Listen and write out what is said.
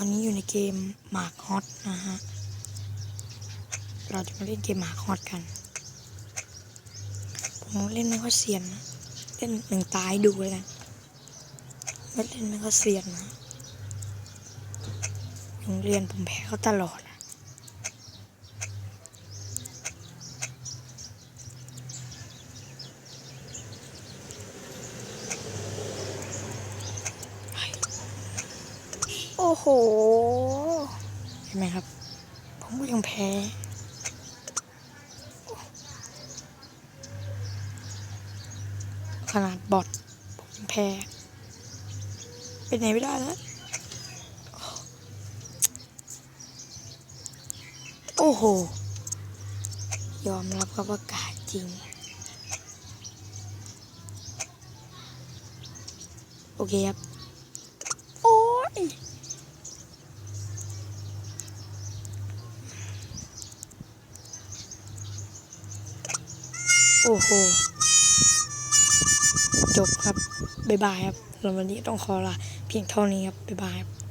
วันนี้อยู่ในเกมหมากฮอตนะฮะ เราจะมาเล่นเกมหมากฮอตกัน ผมเล่นไม่ค่อยเสียนนะ เล่นหนึ่งตายดูเลยนะไม่เล่นไม่ค่อยเสียนนะโรงเรียนผมแพ้เขาตลอดนะ อ้โห เห็นไหมครับ ผมก็ยังแพ้ขนาดบอทผมยังแพ้ไปไหนไม่ได้แล้ว โอ้โห ยอมรับครับว่ากาจริง โอเคครับ โอ้ย โอ้โห จบครับ บ๊ายบายครับสำหรับวันนี้ต้องขอลาเพียงเท่านี้ครับ บ๊ายบายครับ